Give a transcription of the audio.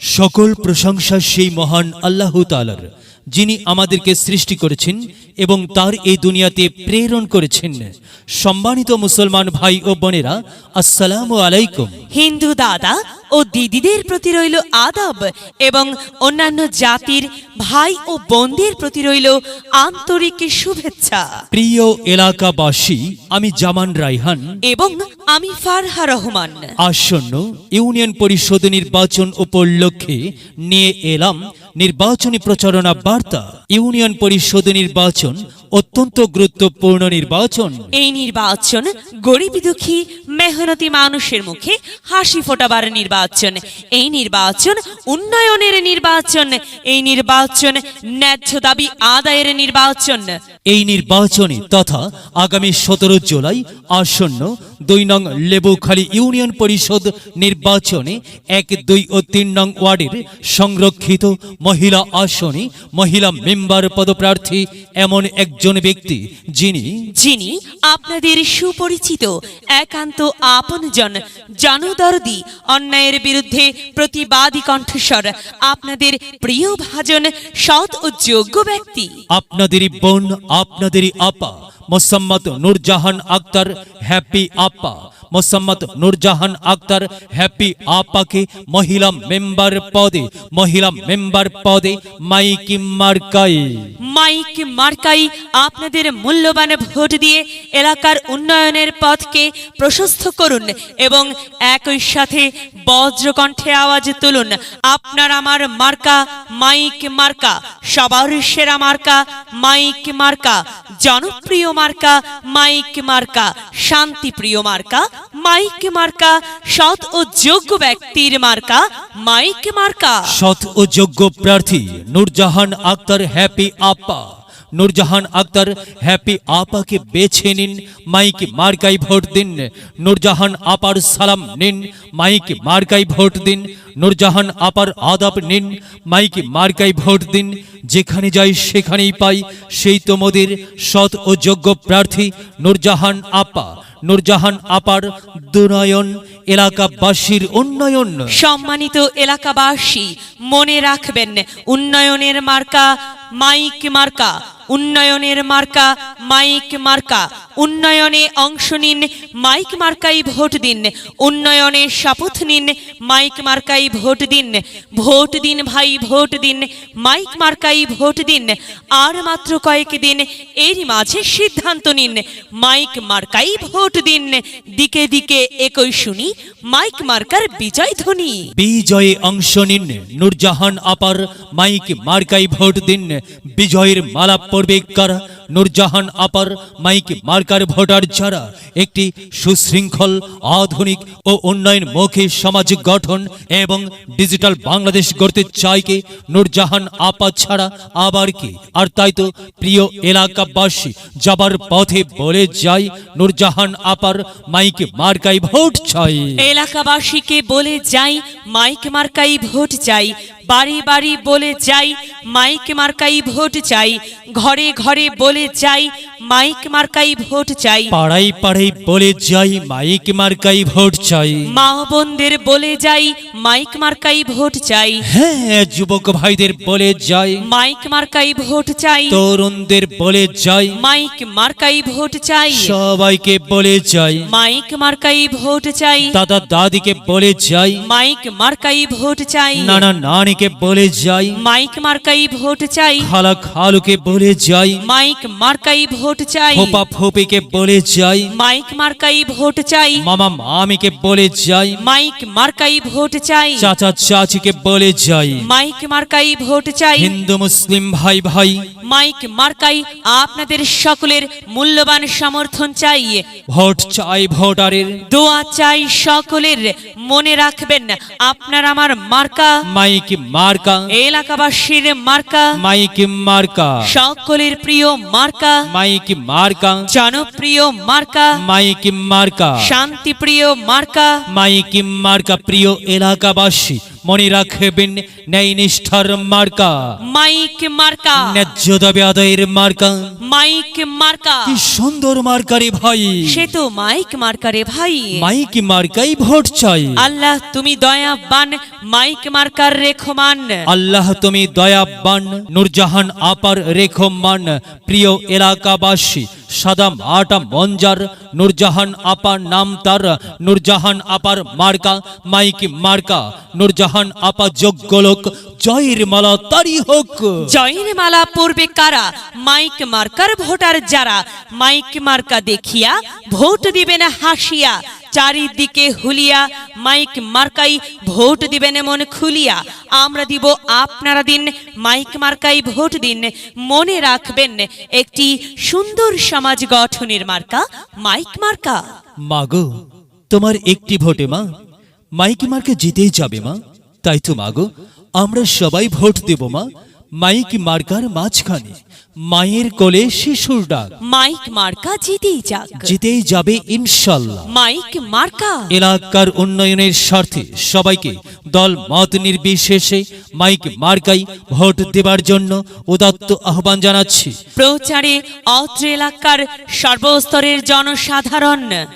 সকল প্রশংসা সেই মহান আল্লাহ তালার যিনি আমাদেরকে সৃষ্টি করেছেন এবং তার এই দুনিয়াতে প্রেরণ করেছেন। সম্মানিত মুসলমান ভাই ও বোনেরা, আসসালামু আলাইকুম। হিন্দু দাদা ও দিদিদের প্রতি রইল আদব এবং অন্যান্য জাতির ভাই ও বোনদের প্রতি রইল আন্তরিক শুভেচ্ছা। প্রিয় এলাকাবাসী আমি জামান রাইহান এবং আমি ফারহা রহমান। আসন্ন ইউনিয়ন পরিষদ নির্বাচন উপলক্ষে নিয়ে এলাম নির্বাচনী প্রচারণা বার্তা। ইউনিয়ন পরিষদ নির্বাচন অত্যন্ত গুরুত্বপূর্ণ নির্বাচন। এই নির্বাচন গরিব দুঃখী মেহনতি মানুষের মুখে হাসি ফোটাবার নির্বাচন। এই নির্বাচন উন্নয়নের নির্বাচন। এই নির্বাচন ন্যায্য দাবি আদায়ের নির্বাচন। এই নির্বাচনে তথা আগামী সতেরো জুলাই আসন্ন দুই নং লেবুখালী ইউনিয়ন পরিষদ নির্বাচনে এক দুই ও তিন নং ওয়ার্ডের সংরক্ষিত মহিলা আসনে মহিলা মেম্বার পদপ্রার্থী এমন একজন ব্যক্তি যিনি যিনি আপনাদের সুপরিচিত একান্ত আপনজন জনদরদি অন্যায়ের বিরুদ্ধে প্রতিবাদী কণ্ঠস্বর আপনাদের প্রিয় ভাজন সৎ ও যোগ্য ব্যক্তি। আপনাদেরই বোন আপনাদেরই আপা মোসাম্মদ নূরজাহান আক্তার হ্যাপি আপা মোসাম্মদ নূরজাহান আক্তার, হ্যাপি আপাকে মহিলা মেম্বার পদে, মহিলা মেম্বার পদে, মাইকি মার্কাই। মাইক মার্কাই আপনাদের মূল্যবান ভোট দিয়ে এলাকার উন্নয়নের পথকে প্রশস্ত করুন এবং একই সাথে বজ্রকণ্ঠে আওয়াজ তুলুন। আপনার আমার মার্কা মাইক মার্কা, সবার সেরা মার্কা, মাইক মার্কা, জনপ্রিয় মার্কা, মাইক মার্কা, শান্তিপ্রিয় মার্কা, মাইক মার্কা, সৎ ও যোগ্য ব্যক্তির মার্কা, মাইক মার্কা। সৎ ও যোগ্য প্রার্থী, নূরজাহান আক্তার, হ্যাপি আপা। নূরজাহান আক্তার, হ্যাপি আপাকে বেছে নিন, মাইকে মার্কাই ভোট দিন। নূরজাহান আপার সালাম নিন, মাইকে মার্কাই ভোট দিন। নূরজাহান আপার আদাব নিন, মাইকে মার্কাই ভোট দিন। যেখানে যাই সেখানেই পাই, সেই তোমাদের সৎ ও যোগ্য প্রার্থী নূরজাহান আপা। নূরজাহান আপার দুনয়ন, এলাকাবাসীর উন্নয়ন। সম্মানিত এলাকাবাসী, মনে রাখবেন, উন্নয়নের মার্কা, মাইক মার্কা। উন্নয়নের মার্কা, মাইক মার্কা। উন্নয়নে অংশ নিন, মাইক মার্কাই ভোট দিন। উন্নয়নে শপথ নিন, মাইক মার্কাই ভোট দিন। ভোট দিন ভাই, ভোট দিন, মাইক মার্কাই ভোট দিন। আর মাত্র কয়েক দিন, এরই মাঝে সিদ্ধান্ত নিন, মাইক মার্কাই ভোট দিন। দিকে দিকে একই শুনি, মাইক মার্কার বিজয় ধ্বনি। বিজয়ে অংশ নিন, নূরজাহান আপার, মাইক মার্কাই ভোট দিন। বিজয়ের মালা পড়বে কারা নূরজাহান আপার মাইক মার্কার ভোটার যারা, একটি সুশৃঙ্খল, আধুনিক ও উন্নয়নমুখী সমাজ গঠন এবং ডিজিটাল বাংলাদেশ গড়তে চায় কে? নূরজাহান আপা ছাড়া আবার কি? আর তাই তো প্রিয় এলাকাবাসী যাবার পথে বলে যাই নূরজাহান আপার মাইক মার্কাই ভোট চাই। এলাকাবাসীকে বলে যাই মাইক মার্কাই ভোট চাই। বাড়ি বাড়ি বলে যাই মাইক মার্কাই ভোট চাই। ঘরে ঘরে বলে যাই মাইক মার্কাই ভোট চাই। পাড়াই পাড়াই বলে যাই মাইক মার্কাই ভোট চাই। মা বোনদের বলে যাই মাইক মার্কাই ভোট চাই। হ্যাঁ যুবক ভাইদের বলে যাই। মাইক মার্কাই ভোট চাই। তরুণদের বলে যাই। মাইক মার্কাই ভোট চাই। সবাইকে বলে যাই। মাইক মার্কাই ভোট চাই। দাদা দাদিকে বলে যাই। মাইক মার্কাই ভোট চাই। নানা নানিকে বলে যাই। মাইক মার্কাই ভোট চাই। খালা খালুকে বলে যাই। মাইক মার্কাই ভোট চাই। ফোপা ফোপিকে বলে যাই। মাইক মার্কাই ভোট চাই। মামা মামিকে বলে যাই। মাইক মার্কাই ভোট চাই। চাচা চাচিকে বলে যাই। মাইক মার্কাই ভোট চাই। হিন্দু মুসলিম ভাই ভাই। মাইক মার্কাই আপনাদের সকলের মূল্যবান সমর্থন চাই। ভোট চাই ভোটারের। দোয়া চাই সকলের। মনে রাখবেন আপনার আমার মার্কা। মাইক মার্কা। এলাকাবাসীর মার্কা। মাইক মার্কা। সকলের প্রিয় মার্কা। মাইক মার্কা। জনপ্রিয় মার্কা। মাইক মার্কা। শান্তিপ্রিয় মার্কা। মাইক মার্কা প্রিয় এলাকাবাসী। মনে রাখবেন ন্যায় নিষ্ঠার মার্কা। মাইক মার্কা। ন্যায্য দাবি আদায়ের মার্কা। মাইক মার্কা। কি সুন্দর মার্কারে ভাই। সে তো মাইক মার্কারে ভাই। মাইক মার্কাই ভোট চাই। আল্লাহ তুমি দয়াবান মাইক মার্কার রেখমান। আল্লাহ তুমি দয়াবান নূরজাহান আপার রেখমান। প্রিয় এলাকাবাসী সাদাম আটা মঞ্জার নূরজাহান আপার নাম তার, নূরজাহান আপার মার্কা, মাইকি মার্কা, নূরজাহান আপা যোগ্য লোক, জয়ের মালা তারি হোক। জয়ের মালা পূর্বে কারা? মাইক মার্কার ভোটার যারা? মাইক মার্কা দেখিয়া ভোট দিবে না হাসিয়া। চারিদিকে হুলিয়া, মাইক মার্কাই ভোট দিবেন এমন খুলিয়া। আমরা দিব আপনারা দিন, মাইক মার্কাই ভোট দিন। মনে রাখবেন, একটি সুন্দর সমাজ গঠনের মার্কা, মাইক মার্কা। মাগো, তোমার একটি ভোটে মা, মাইক মার্কে জিতেই যাবে মা। তাই তো মাগো, আমরা সবাই ভোট দেব মা, মাইক মার্কার মাঝখানে। মায়ের কোলে শিশুর ডাক। মাইক মার্কা জিতেই যাক। জিতেই যাবে ইনশাল্লাহ। মাইক মার্কা। এলাকার উন্নয়নের স্বার্থে সবাইকে দল মত নির্বিশেষে মাইক মার্কাই ভোট দেবার জন্য উদাত্ত আহ্বান জানাচ্ছি। প্রচারে অত্র এলাকার সর্বস্তরের জনসাধারণ।